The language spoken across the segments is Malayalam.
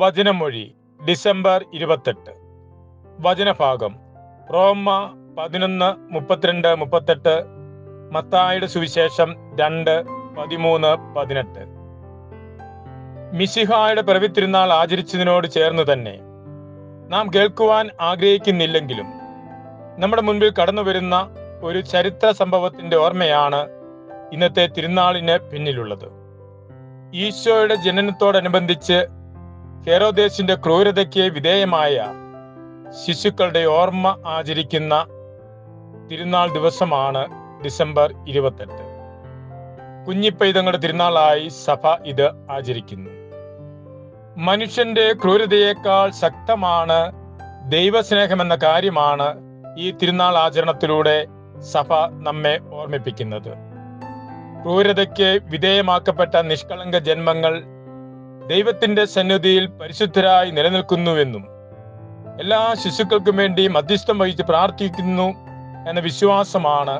വചനമൊഴി ഡിസംബർ ഇരുപത്തെട്ട്. വചനഭാഗം റോമ പതിനൊന്ന് മുപ്പത്തിരണ്ട് മുപ്പത്തെട്ട് മത്തായുടെ സുവിശേഷം രണ്ട് പതിമൂന്ന് പതിനെട്ട്. മിശിഹായുടെ പിറവി തിരുനാൾ ആചരിച്ചതിനോട് ചേർന്ന് തന്നെ നാം കേൾക്കുവാൻ ആഗ്രഹിക്കുന്നില്ലെങ്കിലും നമ്മുടെ മുൻപിൽ കടന്നു വരുന്ന ഒരു ചരിത്ര സംഭവത്തിന്റെ ഓർമ്മയാണ് ഇന്നത്തെ തിരുനാളിന് പിന്നിലുള്ളത്. ഈശോയുടെ ജനനത്തോടനുബന്ധിച്ച് ഹെറോദേശിന്റെ ക്രൂരതയ്ക്ക് വിധേയമായ ശിശുക്കളുടെ ഓർമ്മ ആചരിക്കുന്ന തിരുനാൾ ദിവസമാണ് ഡിസംബർ ഇരുപത്തെട്ട്. കുഞ്ഞിപ്പൈതങ്ങളുടെ തിരുനാളായി സഭ ഇത് ആചരിക്കുന്നു. മനുഷ്യന്റെ ക്രൂരതയേക്കാൾ ശക്തമാണ് ദൈവസ്നേഹം എന്ന കാര്യമാണ് ഈ തിരുനാൾ ആചരണത്തിലൂടെ സഭ നമ്മെ ഓർമ്മിപ്പിക്കുന്നത്. ക്രൂരതയ്ക്ക് വിധേയമാക്കപ്പെട്ട നിഷ്കളങ്ക ജന്മങ്ങൾ ദൈവത്തിന്റെ സന്നിധിയിൽ പരിശുദ്ധരായി നിലനിൽക്കുന്നുവെന്നും എല്ലാ ശിശുക്കൾക്കും വേണ്ടി മധ്യസ്ഥം വഹിച്ച് പ്രാർത്ഥിക്കുന്നു എന്ന വിശ്വാസമാണ്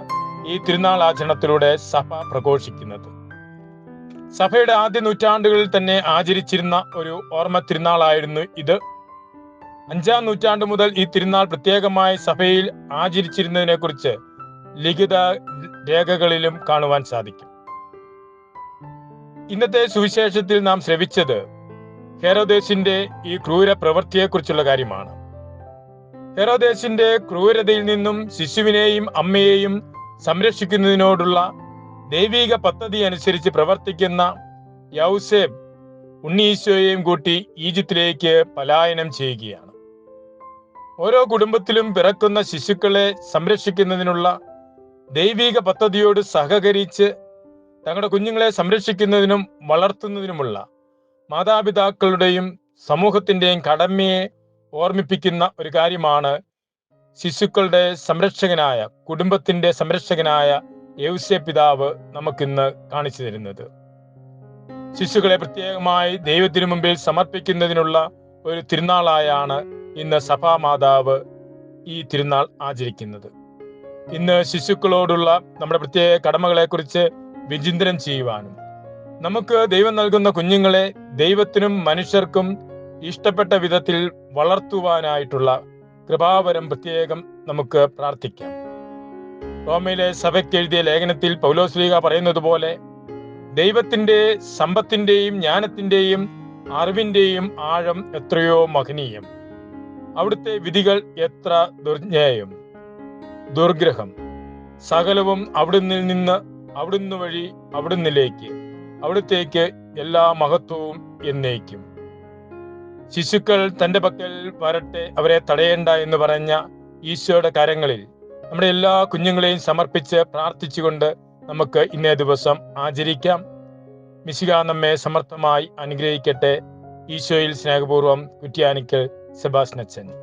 ഈ തിരുനാൾ ആചരണത്തിലൂടെ സഭ പ്രഘോഷിക്കുന്നത്. സഭയുടെ ആദ്യ നൂറ്റാണ്ടുകളിൽ തന്നെ ആചരിച്ചിരുന്ന ഒരു ഓർമ്മ തിരുനാളായിരുന്നു ഇത്. അഞ്ചാം നൂറ്റാണ്ട് മുതൽ ഈ തിരുനാൾ പ്രത്യേകമായി സഭയിൽ ആചരിച്ചിരുന്നതിനെ കുറിച്ച് ലിഖിത രേഖകളിലും കാണുവാൻ സാധിക്കും. ഇന്നത്തെ സുവിശേഷത്തിൽ നാം ശ്രവിച്ചത് ഹെറോദേശിന്റെ ഈ ക്രൂര പ്രവൃത്തിയെക്കുറിച്ചുള്ള കാര്യമാണ്. ഹെറോദേശിന്റെ ക്രൂരതയിൽ നിന്നും ശിശുവിനെയും അമ്മയെയും സംരക്ഷിക്കുന്നതിനോടുള്ള ദൈവിക പദ്ധതി അനുസരിച്ച് പ്രവർത്തിക്കുന്ന യൗസേബ് ഉണ്ണീശോയെയും കൂട്ടി ഈജിപ്തിലേക്ക് പലായനം ചെയ്യുകയാണ്. ഓരോ കുടുംബത്തിലും പിറക്കുന്ന ശിശുക്കളെ സംരക്ഷിക്കുന്നതിനുള്ള ദൈവിക പദ്ധതിയോട് സഹകരിച്ച് തങ്ങളുടെ കുഞ്ഞുങ്ങളെ സംരക്ഷിക്കുന്നതിനും വളർത്തുന്നതിനുമുള്ള മാതാപിതാക്കളുടെയും സമൂഹത്തിന്റെയും കടമയെ ഓർമ്മിപ്പിക്കുന്ന ഒരു കാര്യമാണ് ശിശുക്കളുടെ സംരക്ഷകനായ കുടുംബത്തിന്റെ സംരക്ഷകനായ യൗസ്യ പിതാവ് നമുക്കിന്ന് കാണിച്ചു തരുന്നത്. ശിശുക്കളെ പ്രത്യേകമായി ദൈവത്തിനു മുമ്പിൽ സമർപ്പിക്കുന്നതിനുള്ള ഒരു തിരുനാളായാണ് ഇന്ന് സഭാമാതാവ് ഈ തിരുനാൾ ആചരിക്കുന്നത്. ഇന്ന് ശിശുക്കളോടുള്ള നമ്മുടെ പ്രത്യേക കടമകളെക്കുറിച്ച് വിചിന്തനം ചെയ്യുവാനും. നമുക്ക് ദൈവം നൽകുന്ന കുഞ്ഞുങ്ങളെ ദൈവത്തിനും മനുഷ്യർക്കും ഇഷ്ടപ്പെട്ട വിധത്തിൽ വളർത്തുവാനായിട്ടുള്ള കൃപാവരം പ്രത്യേകം നമുക്ക് പ്രാർത്ഥിക്കാം. റോമയിലെ സഭയ്ക്ക് എഴുതിയ ലേഖനത്തിൽ പൗലോസ്ലീഗ പറയുന്നത് പോലെ ദൈവത്തിന്റെ സമ്പത്തിന്റെയും ജ്ഞാനത്തിന്റെയും അറിവിന്റെയും ആഴം എത്രയോ മഹനീയം. അവിടുത്തെ വിധികൾ എത്ര ദുർജ്ഞേയം ദുർഗ്രഹം. സകലവും അവിടുന്ന് നിന്ന് അവിടുന്ന് വഴി അവിടുന്നിലേക്ക് അവിടുത്തേക്ക് എല്ലാ മഹത്വവും എന്നേക്കും. ശിശുക്കൾ തന്റെ പക്കൽ വരട്ടെ അവരെ തടയേണ്ട എന്ന് പറഞ്ഞ ഈശോയുടെ കരങ്ങളിൽ നമ്മുടെ എല്ലാ കുഞ്ഞുങ്ങളെയും സമർപ്പിച്ച് പ്രാർത്ഥിച്ചുകൊണ്ട് നമുക്ക് ഇന്നേ ദിവസം ആചരിക്കാം. മിശിക നമ്മെ സമർത്ഥമായി അനുഗ്രഹിക്കട്ടെ. ഈശോയിൽ സ്നേഹപൂർവം കുറ്റ്യാനിക്കൽ സെബാസ്നച്ചൻ